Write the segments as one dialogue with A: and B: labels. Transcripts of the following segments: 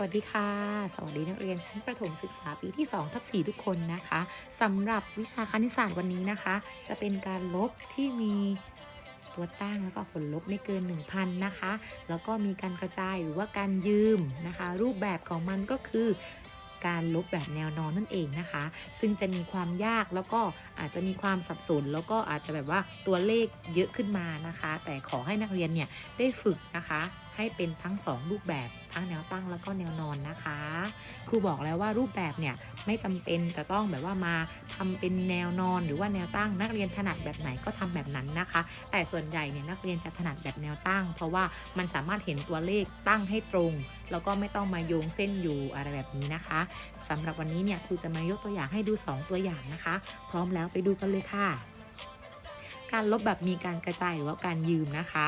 A: วัสดีค่ะ สวัสดีนักเรียนชั้นประถมศึกษาปีที่2ทับ4ทุกคนนะคะสำหรับวิชาคณิตศาสตร์วันนี้นะคะ จะเป็นการลบที่มีตัวตั้งแล้วก็ผลลบไม่เกิน 1,000 นะคะ แล้วก็มีการกระจายหรือว่าการยืมนะคะ รูปแบบของมันก็คือการลบแบบแนวนอนนั่นเองนะคะ ซึ่งจะมีความยากแล้วก็อาจจะมีความสับสน แล้วก็อาจจะแบบว่าตัวเลขเยอะขึ้นมานะคะ แต่ขอให้นักเรียนเนี่ยได้ฝึกนะคะ ให้เป็นทั้ง 2 รูปแบบทั้งแนวตั้งแล้วก็แนวนอนนะคะ ครูบอกแล้วว่ารูปแบบเนี่ยไม่จำเป็นจะต้องแบบว่ามาทำเป็นแนวนอนหรือว่าแนวตั้งนักเรียนถนัดแบบไหนก็ทำแบบนั้นนะคะ แต่ส่วนใหญ่เนี่ยนักเรียนจะถนัดแบบแนวตั้ง เพราะว่ามันสามารถเห็นตัวเลขตั้งให้ตรง แล้วก็ไม่ต้องมาโยงเส้นอยู่อะไรแบบนี้นะคะสำหรับวันนี้เนี่ยครูจะมายกตัวอย่างให้ดู 2 ตัวอย่างนะคะ พร้อมแล้วไปดูกันเลยค่ะ การลบแบบมีการกระจายหรือว่าการยืมนะคะ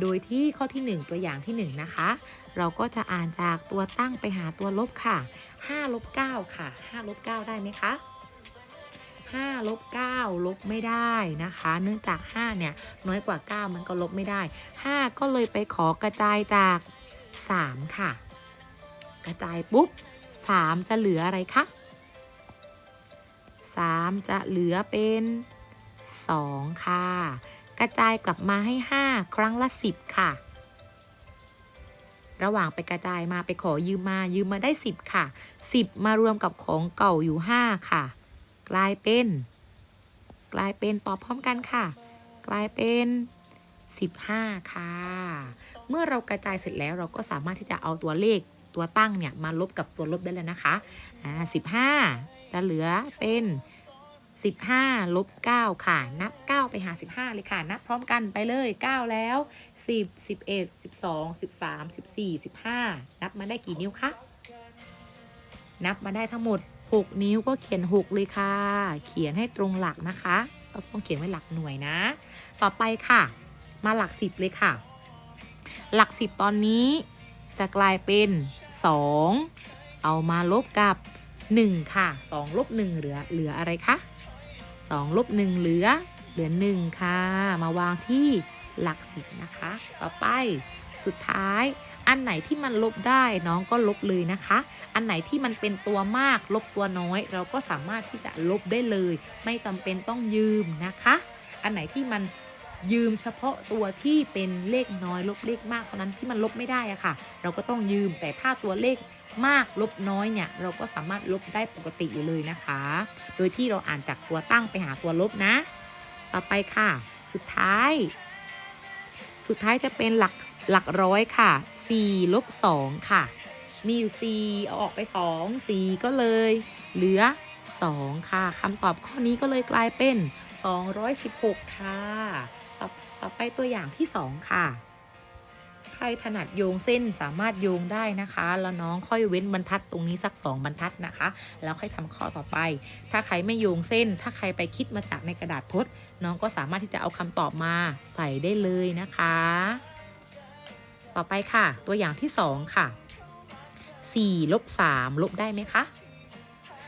A: โดยที่ข้อที่ 1 ตัวอย่างที่ 1 นะคะ เราก็จะอ่านจากตัวตั้งไปหาตัวลบค่ะ5ลบ9ค่ะ5ลบ9ได้ไหมคะ5ลบ9ลบไม่ได้นะคะ เนื่องจาก 5 เนี่ย น้อยกว่า 9 มันก็ลบไม่ได้ 5 ก็เลยไปขอกระจายจาก 3 ค่ะ กระจายปุ๊บ 3 จะเหลืออะไรคะ 3 จะเหลือเป็น 2 ค่ะ กระจายกลับมาให้ 5 ครั้งละ 10 ค่ะ ระหว่างไปกระจายมาไปขอยืมมายืมมาได้ 10 ค่ะ 10 มารวมกับของเก่าอยู่ 5 ค่ะ กลายเป็น กลายเป็นตอบพร้อมกันค่ะ กลายเป็น 15 ค่ะ เมื่อเรากระจายเสร็จแล้วเราก็สามารถที่จะเอาตัวเลขตัวตั้งเนี่ยมาลบกับตัวลบได้แล้วนะคะอ่า15 จะเหลือเป็น 15ลบ9ค่ะ นับ 9 ไปหา 15 เลยค่ะ นับพร้อมกันไปเลย 9 แล้ว 10 11 12 13 14 15 นับมาได้กี่นิ้วคะ นับมาได้ทั้งหมด 6 นิ้วก็เขียน 6 เลยค่ะ เขียนให้ตรงหลักนะคะเราต้องเขียนไว้หลักหน่วยนะ ต่อไปค่ะ มาหลัก 10 เลยค่ะ หลัก 10 ตอนนี้จะกลายเป็น 2 เอามาลบกับ 1 ค่ะ 2 ลบ 1 เหลือเหลืออะไรคะ 2 ลบ 1 เหลือ เหลือ 1 ค่ะ มาวางที่หลักสิบนะคะ ต่อไปสุดท้าย อันไหนที่มันลบได้น้องก็ลบเลยนะคะ อันไหนที่มันเป็นตัวมากลบตัวน้อย เราก็สามารถที่จะลบได้เลย ไม่จำเป็นต้องยืมนะคะ อันไหนที่มัน ยืมเฉพาะตัวที่เป็นเลขน้อยลบเลขมากเท่านั้นที่มันลบไม่ได้อะค่ะ เราก็ต้องยืมแต่ถ้าตัวเลขมากลบน้อยเนี่ยเราก็สามารถลบได้ปกติอยู่เลยนะคะ โดยที่เราอ่านจากตัวตั้งไปหาตัวลบนะ ต่อไปค่ะ สุดท้าย สุดท้ายจะเป็นหลักหลักร้อยค่ะ4ลบ2ค่ะ มีอยู่4เอาออกไป 2 4 ก็เลย เหลือ 2 ค่ะคำตอบข้อนี้ก็เลยกลายเป็น 216 ค่ะต่อต่อไปตัวอย่างที่ 2 ค่ะ ใครถนัดโยงเส้นสามารถโยงได้นะคะ แล้วน้องค่อยเว้นบรรทัดตรงนี้สัก 2 บรรทัดนะคะ แล้วค่อยทำข้อต่อไป ถ้าใครไม่โยงเส้น ถ้าใครไปคิดมาจากในกระดาษทด น้องก็สามารถที่จะเอาคำตอบมาใส่ได้เลยนะคะ ต่อไปค่ะ ตัวอย่างที่ 2 ค่ะ4ลบ3ลบได้ไหมคะ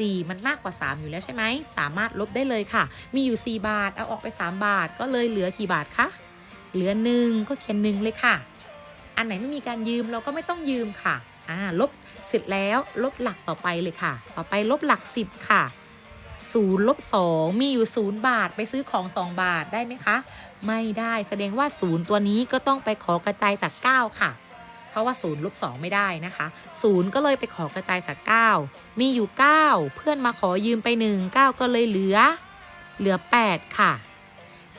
A: 4 มันมากกว่า 3 อยู่แล้วใช่ไหม สามารถลบได้เลยค่ะ มีอยู่ 4 บาท เอาออกไป 3 บาท ก็เลยเหลือกี่บาทคะ เหลือ 1 ก็เขียน1เลยค่ะ อันไหนไม่มีการยืมเราก็ไม่ต้องยืมค่ะ อ่า ลบเสร็จแล้วลบหลักต่อไปเลยค่ะ ต่อไปลบหลัก 10 ค่ะ0ลบ2มีอยู่ 0 บาทไปซื้อของ 2 บาทได้ไหมคะ ไม่ได้แสดงว่า 0 ตัวนี้ก็ต้องไปขอกระจายจาก 9 ค่ะ เพราะว่า0ลบ2ไม่ได้นะคะ0ก็เลยไปขอกระจายจาก 9 มีอยู่ 9 เพื่อนมาขอยืมไป 1 9 ก็เลยเหลือ เหลือ 8 ค่ะ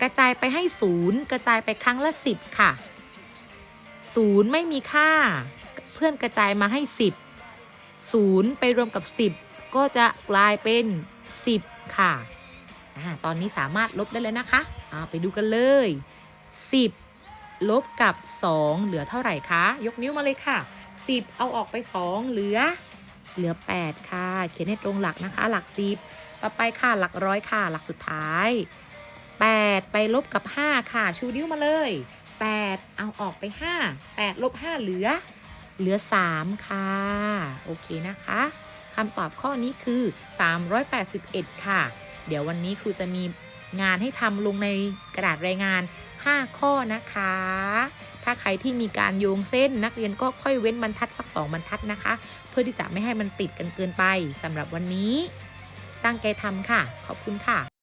A: กระจายไปให้ 0 กระจายไปครั้งละ 10 ค่ะ 0 ไม่มีค่า เพื่อนกระจายมาให้ 10 0 ไปรวมกับ 10 ก็จะกลายเป็น 10 ค่ะอตอนนี้สามารถลบได้เลยนะคะ ไปดูกันเลย 10 ลบกับ 2 เหลือเท่าไหร่คะ ยกนิ้วมาเลยค่ะ 10 เอาออกไป 2 เหลือ เหลือ 8 ค่ะ เขียนให้ตรงหลักนะคะ หลัก 10 ต่อไปค่ะ หลักร้อยค่ะ หลักสุดท้าย 8 ไปลบกับ 5 ค่ะ ชูนิ้วมาเลย 8 เอาออกไป 5 8 ลบ 5 เหลือ เหลือ 3 ค่ะ โอเคนะคะคำตอบข้อนี้คือ 381 ค่ะ เดี๋ยววันนี้ครูจะมีงานให้ทำลงในกระดาษรายงาน 5 ข้อนะคะ ถ้าใครที่มีการโยงเส้นนักเรียนก็ค่อยเว้นบรรทัดสัก2บรรทัดนะคะ เพื่อที่จะไม่ให้มันติดกันเกินไปสำหรับวันนี้ ตั้งใจทำค่ะ ขอบคุณค่ะ